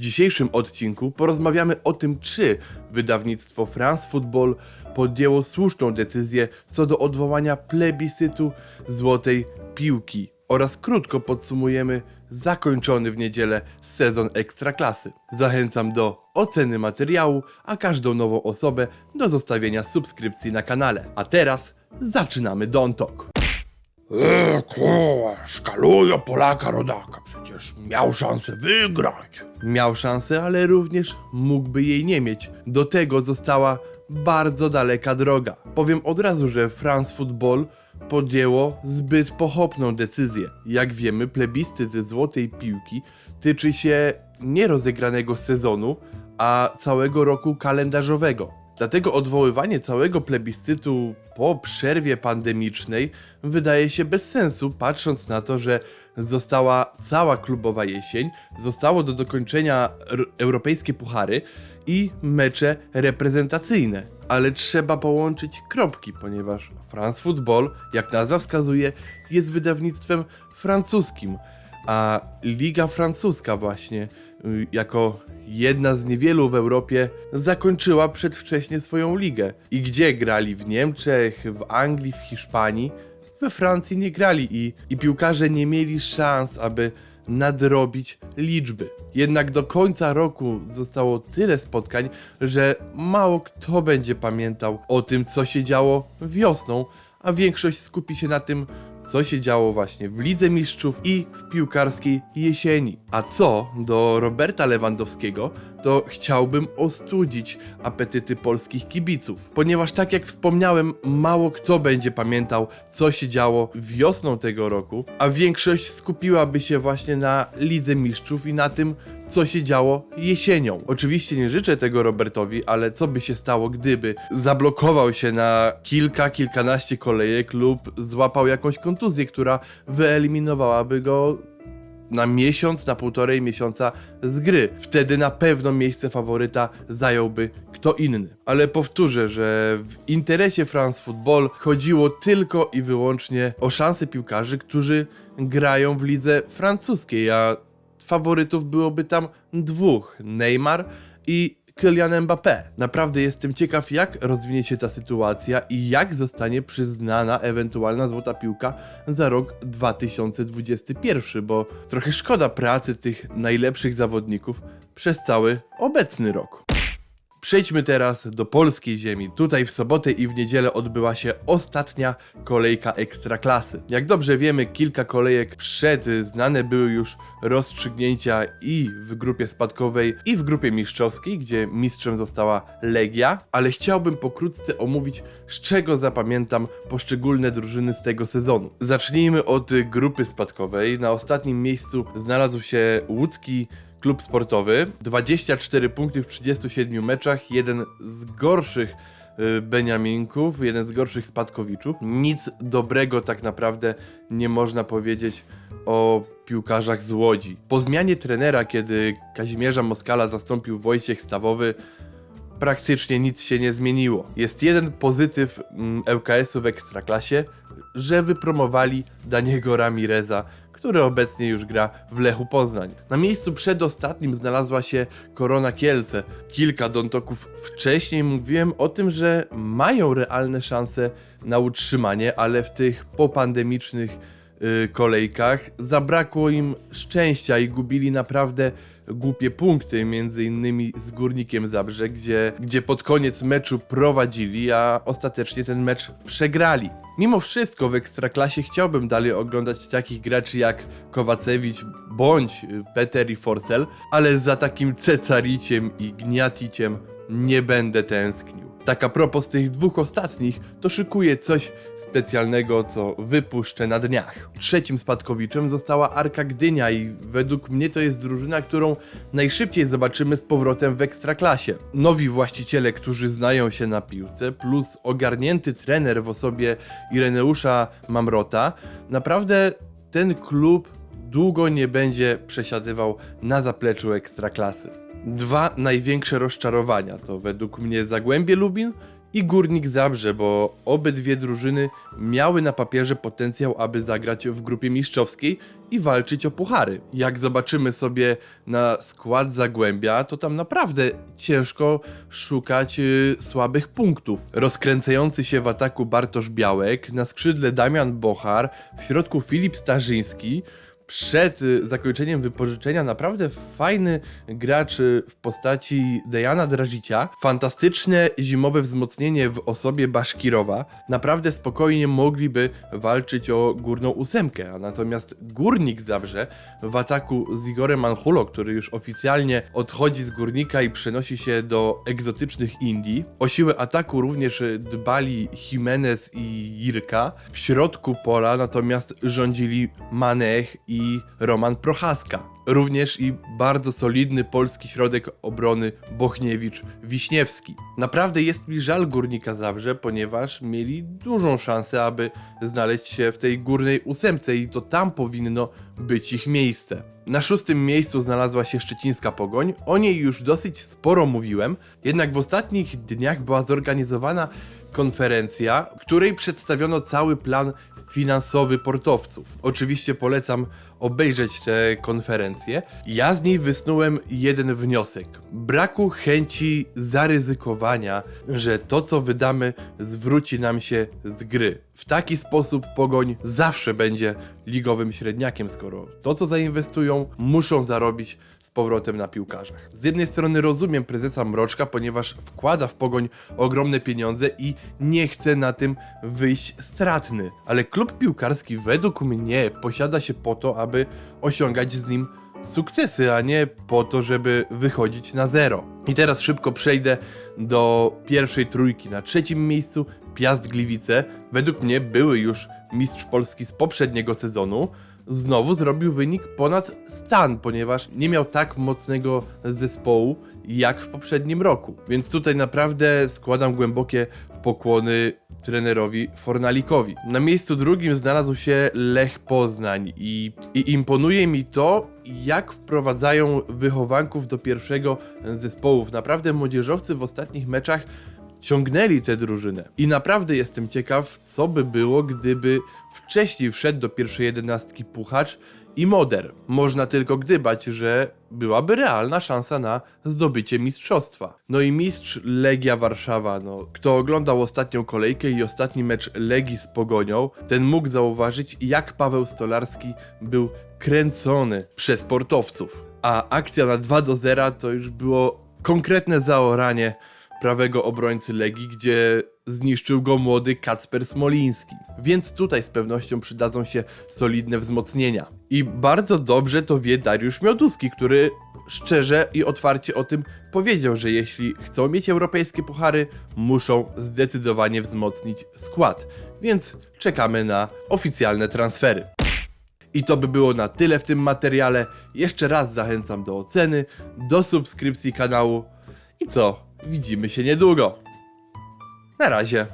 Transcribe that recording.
dzisiejszym odcinku porozmawiamy o tym, czy wydawnictwo France Football podjęło słuszną decyzję co do odwołania plebiscytu złotej piłki oraz krótko podsumujemy zakończony w niedzielę sezon Ekstraklasy. Zachęcam do oceny materiału, a każdą nową osobę do zostawienia subskrypcji na kanale. A teraz zaczynamy Don Talk. Eee, kurwa, szkalują Polaka rodaka, przecież miał szansę wygrać. Miał szansę, ale również mógłby jej nie mieć. Do tego została bardzo daleka droga. Powiem od razu, że France Football podjęło zbyt pochopną decyzję. Jak wiemy, plebiscyt złotej piłki tyczy się nie rozegranego sezonu, a całego roku kalendarzowego. Dlatego odwoływanie całego plebiscytu po przerwie pandemicznej wydaje się bez sensu, patrząc na to, że została cała klubowa jesień, zostało do dokończenia europejskie puchary i mecze reprezentacyjne. Ale trzeba połączyć kropki, ponieważ France Football, jak nazwa wskazuje, jest wydawnictwem francuskim, a Liga Francuska właśnie jako jedna z niewielu w Europie zakończyła przedwcześnie swoją ligę. I gdzie grali? W Niemczech, w Anglii, w Hiszpanii? We Francji nie grali i, i piłkarze nie mieli szans, aby nadrobić liczby. Jednak do końca roku zostało tyle spotkań, że mało kto będzie pamiętał o tym, co się działo wiosną, a większość skupi się na tym, co się działo właśnie w Lidze Mistrzów i w piłkarskiej jesieni. A co do Roberta Lewandowskiego, to chciałbym ostudzić apetyty polskich kibiców, ponieważ tak jak wspomniałem, mało kto będzie pamiętał, co się działo wiosną tego roku, a większość skupiłaby się właśnie na Lidze Mistrzów i na tym, co się działo jesienią. Oczywiście nie życzę tego Robertowi, ale co by się stało, gdyby zablokował się na kilka, kilkanaście kolejek lub złapał jakąś kontuzję, która wyeliminowałaby go na miesiąc, na półtorej miesiąca z gry. Wtedy na pewno miejsce faworyta zająłby kto inny. Ale powtórzę, że w interesie France Football chodziło tylko i wyłącznie o szanse piłkarzy, którzy grają w lidze francuskiej, a faworytów byłoby tam dwóch: Neymar i Kylian Mbappé. Naprawdę jestem ciekaw, jak rozwinie się ta sytuacja i jak zostanie przyznana ewentualna złota piłka za rok 2021, bo trochę szkoda pracy tych najlepszych zawodników przez cały obecny rok. Przejdźmy teraz do polskiej ziemi. Tutaj w sobotę i w niedzielę odbyła się ostatnia kolejka ekstraklasy. Jak dobrze wiemy, kilka kolejek przed znane były już rozstrzygnięcia i w grupie spadkowej, i w grupie mistrzowskiej, gdzie mistrzem została Legia, ale chciałbym pokrótce omówić, z czego zapamiętam poszczególne drużyny z tego sezonu. Zacznijmy od grupy spadkowej. Na ostatnim miejscu znalazł się łódzki klub sportowy. 24 punkty w 37 meczach, jeden z gorszych y, Beniaminków, jeden z gorszych spadkowiczów. Nic dobrego tak naprawdę nie można powiedzieć o piłkarzach z Łodzi. Po zmianie trenera, kiedy Kazimierza Moskala zastąpił Wojciech Stawowy, praktycznie nic się nie zmieniło. Jest jeden pozytyw mm, ŁKS-u w Ekstraklasie, że wypromowali Daniego Ramireza, który obecnie już gra w Lechu Poznań. Na miejscu przedostatnim znalazła się Korona Kielce. Kilka dontoków wcześniej mówiłem o tym, że mają realne szanse na utrzymanie, ale w tych popandemicznych y, kolejkach zabrakło im szczęścia i gubili naprawdę głupie punkty, między innymi z Górnikiem Zabrze, gdzie, gdzie pod koniec meczu prowadzili, a ostatecznie ten mecz przegrali. Mimo wszystko w Ekstraklasie chciałbym dalej oglądać takich graczy jak Kowacewicz bądź y, Peter i Forsell, ale za takim Cecariciem i Gniaticiem nie będę tęsknił. Tak a propos tych dwóch ostatnich, to szykuję coś specjalnego, co wypuszczę na dniach. Trzecim spadkowiczem została Arka Gdynia i według mnie to jest drużyna, którą najszybciej zobaczymy z powrotem w Ekstraklasie. Nowi właściciele, którzy znają się na piłce, plus ogarnięty trener w osobie Ireneusza Mamrota, naprawdę ten klub długo nie będzie przesiadywał na zapleczu Ekstraklasy. Dwa największe rozczarowania to według mnie Zagłębie Lubin i Górnik Zabrze, bo obydwie drużyny miały na papierze potencjał, aby zagrać w grupie mistrzowskiej i walczyć o puchary. Jak zobaczymy sobie na skład Zagłębia, to tam naprawdę ciężko szukać y, słabych punktów. Rozkręcający się w ataku Bartosz Białek, na skrzydle Damian Bochar, w środku Filip Starzyński, przed y, zakończeniem wypożyczenia naprawdę fajny gracz y, w postaci Dejana Drażycia. Fantastyczne zimowe wzmocnienie w osobie Baszkirowa. Naprawdę spokojnie mogliby walczyć o górną ósemkę, a natomiast Górnik Zabrze w ataku z Igorem Manchulo, który już oficjalnie odchodzi z Górnika i przenosi się do egzotycznych Indii. O siłę ataku również dbali Jimenez i Jirka. W środku pola natomiast rządzili Manech i Roman Prochaska. Również i bardzo solidny polski środek obrony Bochniewicz-Wiśniewski. Naprawdę jest mi żal Górnika Zabrze, ponieważ mieli dużą szansę, aby znaleźć się w tej górnej ósemce i to tam powinno być ich miejsce. Na szóstym miejscu znalazła się Szczecińska Pogoń. O niej już dosyć sporo mówiłem, jednak w ostatnich dniach była zorganizowana konferencja, w której przedstawiono cały plan finansowy portowców. Oczywiście polecam obejrzeć tę konferencję. Ja z niej wysnułem jeden wniosek. Braku chęci zaryzykowania, że to co wydamy zwróci nam się z gry. W taki sposób Pogoń zawsze będzie ligowym średniakiem, skoro to co zainwestują muszą zarobić z powrotem na piłkarzach. Z jednej strony rozumiem prezesa Mroczka, ponieważ wkłada w Pogoń ogromne pieniądze i nie chce na tym wyjść stratny, ale klub piłkarski według mnie posiada się po to, aby osiągać z nim sukcesy, a nie po to, żeby wychodzić na zero. I teraz szybko przejdę do pierwszej trójki. Na trzecim miejscu Piast Gliwice. Według mnie były już mistrz Polski z poprzedniego sezonu. Znowu zrobił wynik ponad stan, ponieważ nie miał tak mocnego zespołu jak w poprzednim roku. Więc tutaj naprawdę składam głębokie pokłony trenerowi Fornalikowi. Na miejscu drugim znalazł się Lech Poznań i, i imponuje mi to, jak wprowadzają wychowanków do pierwszego zespołów. Naprawdę młodzieżowcy w ostatnich meczach ciągnęli tę drużynę. I naprawdę jestem ciekaw, co by było, gdyby wcześniej wszedł do pierwszej jedenastki Puchacz i Moder. Można tylko gdybać, że byłaby realna szansa na zdobycie mistrzostwa. No i mistrz Legia Warszawa, no, kto oglądał ostatnią kolejkę i ostatni mecz Legii z Pogonią, ten mógł zauważyć, jak Paweł Stolarski był kręcony przez sportowców. A akcja na 2 do 0 to już było konkretne zaoranie prawego obrońcy Legii, gdzie zniszczył go młody Kacper Smoliński. Więc tutaj z pewnością przydadzą się solidne wzmocnienia. I bardzo dobrze to wie Dariusz Mioduski, który szczerze i otwarcie o tym powiedział, że jeśli chcą mieć europejskie puchary, muszą zdecydowanie wzmocnić skład. Więc czekamy na oficjalne transfery. I to by było na tyle w tym materiale. Jeszcze raz zachęcam do oceny, do subskrypcji kanału. I co? Widzimy się niedługo. Na razie.